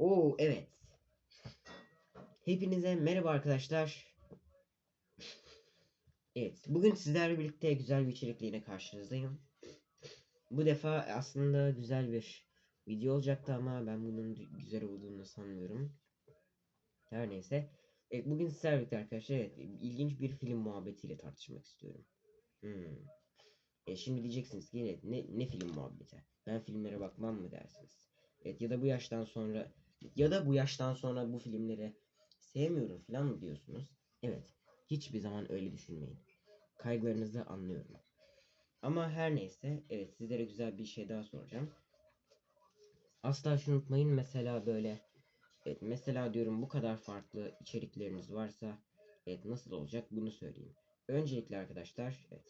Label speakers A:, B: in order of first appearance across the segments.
A: Oo evet. Hepinize merhaba arkadaşlar. Evet, bugün sizlerle birlikte güzel bir içerikle yine karşınızdayım. Bu defa aslında güzel bir video olacaktı ama ben bunun güzel olduğunu sanmıyorum. Her neyse. Evet, bugün sizlerle birlikte arkadaşlar evet, ilginç bir film muhabbetiyle tartışmak istiyorum. Hmm. E, şimdi diyeceksiniz ki ne, ne film muhabbeti? Ben filmlere bakmam mı dersiniz? Evet, ya da bu yaştan sonra ya da bu yaştan sonra bu filmleri sevmiyorum falan mı diyorsunuz? Evet. Hiçbir zaman öyle düşünmeyin. Kaygılarınızı anlıyorum. Ama her neyse, evet sizlere güzel bir şey daha soracağım. Asla şunu unutmayın mesela böyle evet mesela diyorum bu kadar farklı içerikleriniz varsa evet nasıl olacak bunu söyleyeyim. Öncelikle arkadaşlar evet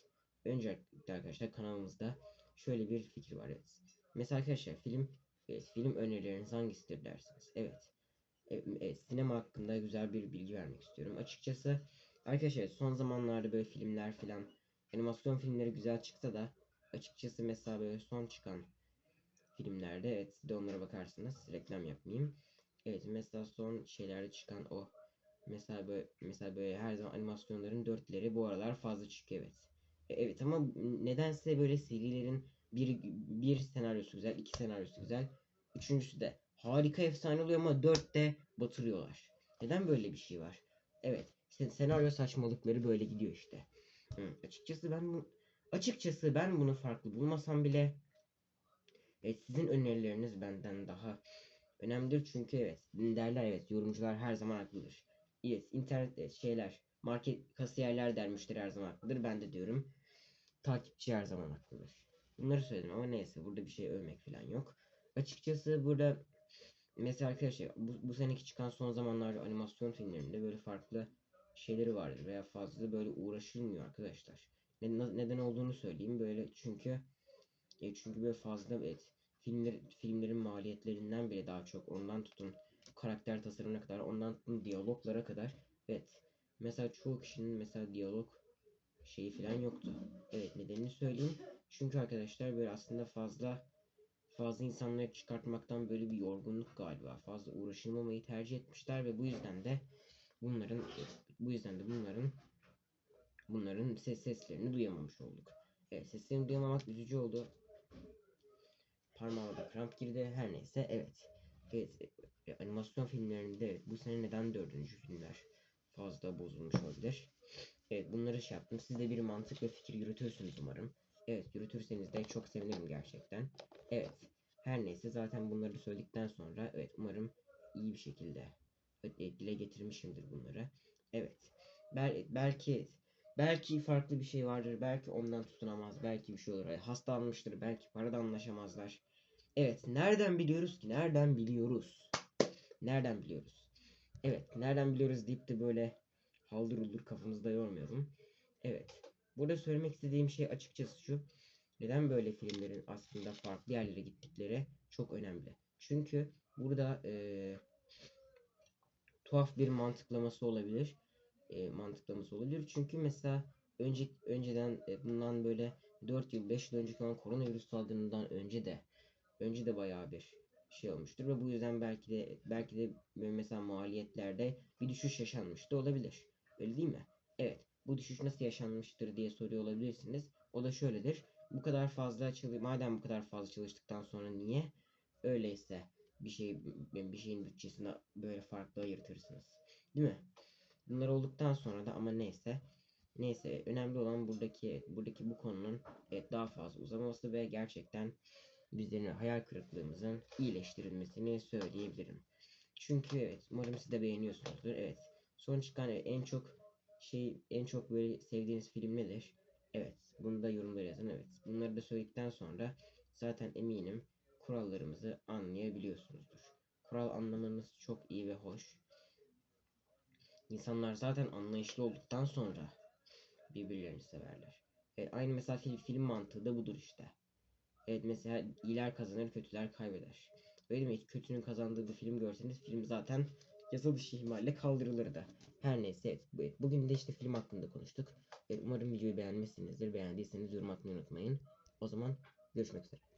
A: öncelikle arkadaşlar kanalımızda şöyle bir fikir var evet. Mesela arkadaşlar film evet, film önerileriniz hangisidir dersiniz. Evet. Evet, evet, sinema hakkında güzel bir bilgi vermek istiyorum. Açıkçası arkadaşlar son zamanlarda böyle filmler filan animasyon filmleri güzel çıksa da açıkçası mesela böyle son çıkan filmlerde evet de onlara bakarsınız reklam yapmayayım. Evet mesela son şeylerde çıkan o mesela böyle mesela böyle her zaman animasyonların dörtleri bu aralar fazla çıkıyor evet. E, Evet ama nedense böyle serilerin bir bir senaryosu güzel, iki senaryosu güzel. Üçüncüsü de harika efsane oluyor ama dörtte batırıyorlar. Neden böyle bir şey var? Evet, sen- senaryo saçmalıkları böyle gidiyor işte. Hı, açıkçası ben bu açıkçası ben bunu farklı bulmasam bile evet, sizin önerileriniz benden daha önemlidir çünkü evet derler evet yorumcular her zaman haklıdır. Yes, internet evet, şeyler market kasiyerler der müşteri her zaman haklıdır. Ben de diyorum takipçi her zaman haklıdır. Bunları söyledim ama neyse burada bir şey övmek falan yok. Açıkçası burada mesela arkadaşlar bu, bu seneki çıkan son zamanlarda animasyon filmlerinde böyle farklı şeyleri vardır veya fazla böyle uğraşılmıyor arkadaşlar. Ne- na- neden olduğunu söyleyeyim böyle çünkü e, çünkü böyle fazla evet filmler filmlerin maliyetlerinden bile daha çok ondan tutun karakter tasarımına kadar ondan tutun diyaloglara kadar evet mesela çoğu kişinin mesela diyalog şeyi falan yoktu. Evet nedenini söyleyeyim. Çünkü arkadaşlar böyle aslında fazla fazla insanları çıkartmaktan böyle bir yorgunluk galiba. Fazla uğraşılmamayı tercih etmişler ve bu yüzden de bunların bu yüzden de bunların bunların ses seslerini duyamamış olduk. Evet seslerini duyamamak üzücü oldu. Parmağıma da kramp girdi. Her neyse evet. Evet e, animasyon filmlerinde evet, bu sene neden dördüncü filmler fazla bozulmuş olabilir. Evet bunları şey yaptım. Siz de bir mantık ve fikir yürütürsünüz umarım. Evet yürütürseniz de çok sevinirim gerçekten. Evet. Her neyse zaten bunları söyledikten sonra evet umarım iyi bir şekilde e, dile getirmişimdir bunları. Evet. Bel belki belki farklı bir şey vardır. Belki ondan tutunamaz. Belki bir şey olur. Hastalanmıştır. Belki parada anlaşamazlar. Evet. Nereden biliyoruz ki? Nereden biliyoruz? Nereden biliyoruz? Evet. Nereden biliyoruz deyip de böyle haldır uldur kafamızda yormayalım. Evet. Burada söylemek istediğim şey açıkçası şu. Neden böyle filmlerin aslında farklı yerlere gittikleri çok önemli. Çünkü burada eee, tuhaf bir mantıklaması olabilir. Eee, mantıklaması olabilir. Çünkü mesela önce önceden e, bundan böyle 4 yıl 5 yıl önceki olan koronavirüs salgınından önce de önce de bayağı bir şey olmuştur ve bu yüzden belki de belki de mesela maliyetlerde bir düşüş yaşanmış da olabilir. Öyle değil mi? Evet. Bu düşüş nasıl yaşanmıştır diye soruyor olabilirsiniz. O da şöyledir. Bu kadar fazla çalış madem bu kadar fazla çalıştıktan sonra niye öyleyse bir şey bir şeyin bütçesini böyle farklı ayırtırsınız. Değil mi? Bunlar olduktan sonra da ama neyse neyse önemli olan buradaki buradaki bu konunun evet, daha fazla uzaması ve gerçekten bizlerin hayal kırıklığımızın iyileştirilmesini söyleyebilirim. Çünkü evet umarım siz de beğeniyorsunuzdur. Evet. Son çıkan en çok şey en çok böyle sevdiğiniz film nedir? Evet. Bunu da yorumlara yazın. Evet. Bunları da söyledikten sonra zaten eminim kurallarımızı anlayabiliyorsunuzdur. Kural anlamanız çok iyi ve hoş. İnsanlar zaten anlayışlı olduktan sonra birbirlerini severler. Evet, aynı mesela film, film mantığı da budur işte. Evet mesela iyiler kazanır, kötüler kaybeder. Öyle mi? Kötünün kazandığı bir film görseniz film zaten yasa dışı ihmalle kaldırılırdı. Her neyse bugün de işte film hakkında konuştuk. Umarım videoyu beğenmişsinizdir. Beğendiyseniz yorum atmayı unutmayın. O zaman görüşmek üzere.